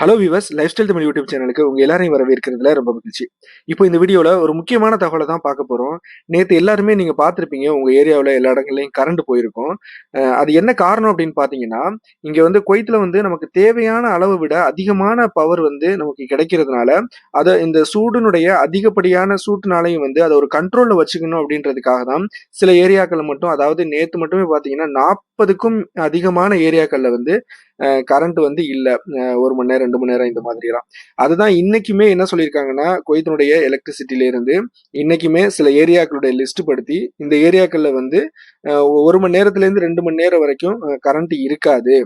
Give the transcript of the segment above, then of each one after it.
Hello viewers lifestyle Tamil YouTube சேனலுக்கு உங்க எல்லாரையும் வரவேற்கிறதுல ரொம்ப மகிழ்ச்சி. இப்போ இந்த வீடியோல ஒரு முக்கியமான தகவலை தான் பார்க்க போறோம். நேற்று எல்லாருமே நீங்க பார்த்துருப்பீங்க உங்க ஏரியாவில் எல்லா இடங்கள்லையும் கரண்ட் போயிருக்கும். அது என்ன காரணம் அப்படின்னு பார்த்தீங்கன்னா இங்க வந்து குவைத்துல வந்து நமக்கு தேவையான அளவை விட அதிகமான பவர் வந்து நமக்கு கிடைக்கிறதுனால அதை இந்த சூடுனுடைய அதிகப்படியான சூட்டுனாலையும் வந்து அதை ஒரு கண்ட்ரோல்ல வச்சுக்கணும் அப்படின்றதுக்காக தான் சில ஏரியாக்கள் மட்டும் அதாவது நேற்று மட்டுமே பார்த்தீங்கன்னா நாற்பதுக்கும் அதிகமான ஏரியாக்களில் வந்து கரண்ட் வந்து இல்லை. ஒரு மணி நேரம் ரெண்டு மணி நேரம் இந்த மாதிரிலாம். அதுதான் இன்னைக்குமே என்ன சொல்லியிருக்காங்கன்னா குவைத்தினுடைய எலக்ட்ரிசிட்டில இருந்து இன்னைக்குமே சில ஏரியாக்களுடைய லிஸ்ட் படுத்தி இந்த ஏரியாக்கள்ல வந்து ஒரு மணி நேரத்துல இருந்து ரெண்டு மணி நேரம் வரைக்கும் கரண்ட் இருக்காது.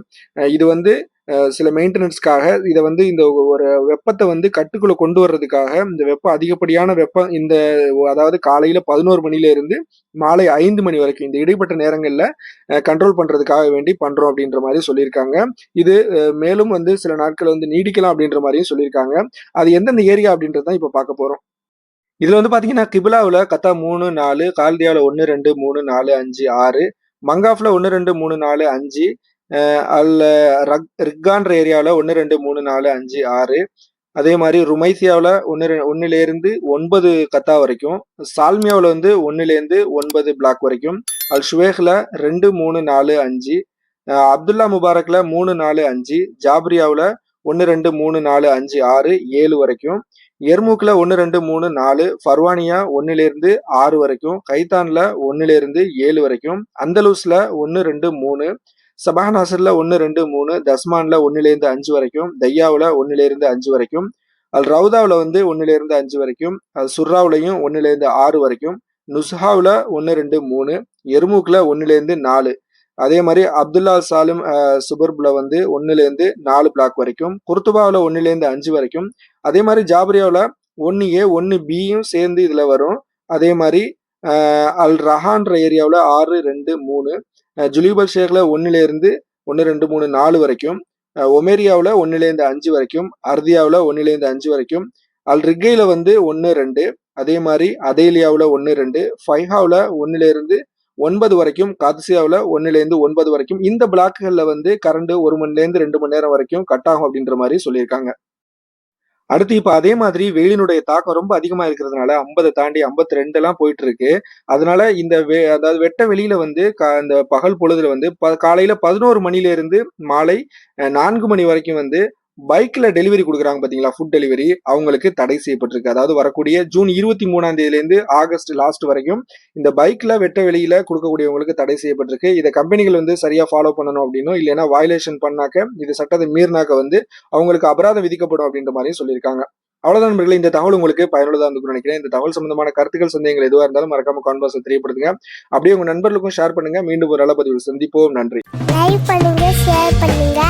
இது வந்து சில மெயின்டெனன்ஸ்க்காக இதை வந்து இந்த ஒரு வெப்பத்தை வந்து கட்டுக்குள்ள கொண்டு வர்றதுக்காக இந்த வெப்பம் அதிகப்படியான வெப்பம் இந்த அதாவது காலையில பதினோரு மணில இருந்து மாலை ஐந்து மணி வரைக்கும் இந்த இடைப்பட்ட நேரங்கள்ல கண்ட்ரோல் பண்றதுக்காக வேண்டி பண்றோம் அப்படின்ற மாதிரி சொல்லியிருக்காங்க. இது மேலும் வந்து சில நாட்கள் வந்து நீடிக்கலாம் அப்படின்ற மாதிரியும் சொல்லியிருக்காங்க. அது எந்தெந்த ஏரியா அப்படின்றது தான் இப்போ பார்க்க போறோம். இதுல வந்து பாத்தீங்கன்னா கிபிலாவில் கத்தா மூணு நாலு கால்தியாவில் ஒன்று ரெண்டு மூணு நாலு அஞ்சு ஆறு மங்காஃப்ல ஒன்று ரெண்டு மூணு நாலு அஞ்சு அல்ல ரக் ரிக்கான்ற ஏரியாவில் ஒன்று ரெண்டு மூணு நாலு அஞ்சு ஆறு. அதே மாதிரி ருமைசியாவில் ஒன்று ஒன்றுலேருந்து ஒன்பது கத்தா வரைக்கும். சால்மியாவில் வந்து ஒன்றுலேருந்து ஒன்பது பிளாக் வரைக்கும். அல் ஷுவேஹில் ரெண்டு மூணு நாலு அஞ்சு. அப்துல்லா முபாரக்கில் மூணு நாலு அஞ்சு. ஜாப்ரியாவில் ஒன்று ரெண்டு மூணு நாலு அஞ்சு ஆறு ஏழு வரைக்கும். எர்முக்கில் ஒன்று ரெண்டு மூணு நாலு. ஃபர்வானியா ஒன்னுலேருந்து ஆறு வரைக்கும். கைத்தானில் ஒன்னுலேருந்து ஏழு வரைக்கும். அந்தலூஸில் ஒன்று ரெண்டு மூணு. சபாநாசர்ல ஒன்று ரெண்டு மூணு தஸ்மான்ல ஒன்னுலேருந்து அஞ்சு வரைக்கும் தையாவில் ஒன்னுலேருந்து அஞ்சு வரைக்கும் அல் ரவுதாவில் வந்து ஒன்னுலேருந்து அஞ்சு வரைக்கும் அல் சுர்ராவுலையும் ஒன்னுலேருந்து ஆறு வரைக்கும் நுஸ்ஹாவில் ஒன்று ரெண்டு மூணு எருமூக்கில் ஒன்னுலேருந்து நாலு. அதே மாதிரி அப்துல்லா சாலிம் சுபர்பில் வந்து ஒன்னுலேருந்து நாலு பிளாக் வரைக்கும் குர்துபாவில் ஒன்றுலேருந்து அஞ்சு வரைக்கும் அதே மாதிரி ஜாபரியாவில் ஒன்று ஏ ஒன்று பியும் சேர்ந்து இதில் வரும். அதே மாதிரி அல் ரஹான்ற ஏரியாவில் ஆறு ரெண்டு மூணு ஜுலியூபல் ஜுலீபல் ஒன்றுலேருந்து ஒன்று ரெண்டு மூணு நாலு வரைக்கும் ஒமேரியாவில் ஒன்னுலேருந்து அஞ்சு வரைக்கும் அர்தியாவில் ஒன்னுலேருந்து அஞ்சு வரைக்கும் அல் ரிக்கையில் வந்து ஒன்று ரெண்டு அதே மாதிரி அதேலியாவில் ஒன்று ரெண்டு ஃபைஹாவில் ஒன்றுலேருந்து ஒன்பது வரைக்கும் காத்சியாவில் ஒன்றுலேருந்து ஒன்பது வரைக்கும் இந்த பிளாக்குகளில் வந்து கரண்ட் ஒரு மணிலேருந்து ரெண்டு மணி நேரம் வரைக்கும் கட் ஆகும் அப்படின்ற மாதிரி சொல்லியிருக்காங்க. அடுத்து இப்ப அதே மாதிரி வெயிலினுடைய தாக்கம் ரொம்ப அதிகமா இருக்கிறதுனால ஐம்பதை தாண்டி ஐம்பத்தி ரெண்டு எல்லாம் போயிட்டு இருக்கு அதனால இந்த வெ- அதாவது வெட்ட வெளியில வந்து இந்த பகல் பொழுதுல வந்து ப- காலையில பதினோரு மணில இருந்து மாலை நான்கு மணி வரைக்கும் வந்து பைக்ல டெலிவரி கொடுக்குறாங்க பாத்தீங்களா? ஃபுட் டெலிவரி அவங்களுக்கு தடை செய்யப்பட்டிருக்கு. அதாவது வரக்கூடிய ஜூன் இருபத்தி மூணாம் தேதியில இருந்து ஆகஸ்ட் லாஸ்ட் வரைக்கும் இந்த பைக்ல வெட்ட வெளியில கொடுக்கக்கூடியவங்களுக்கு தடை செய்யப்பட்டிருக்கு. இதை கம்பெனிகள் வந்து சரியா ஃபாலோ பண்ணணும் அப்படின்னும் இல்லைன்னா வயலேஷன் பண்ணாக்க இது சட்டத்தை மீறினாக்க வந்து அவங்களுக்கு அபராதம் விதிக்கப்படும் அப்படின்ற மாதிரியும் சொல்லியிருக்காங்க. அவ்வளவுதான் நண்பர்களே இந்த தகவல் உங்களுக்கு பயனுள்ளதாக இருக்கும்னு நினைக்கிறேன். இந்த தகவல் சம்பந்தமான கருத்துக்கள் சந்தேகங்கள் எதுவாக இருந்தாலும் மறக்காம கான்வர்ஸ் தெரியப்படுத்துங்க. அப்படியே உங்க நண்பர்களுக்கும் ஷேர் பண்ணுங்க. மீண்டும் ஒரு நல்ல பதிவில் சந்திப்போம். நன்றி. லைக் பண்ணுங்க ஷேர் பண்ணுங்க.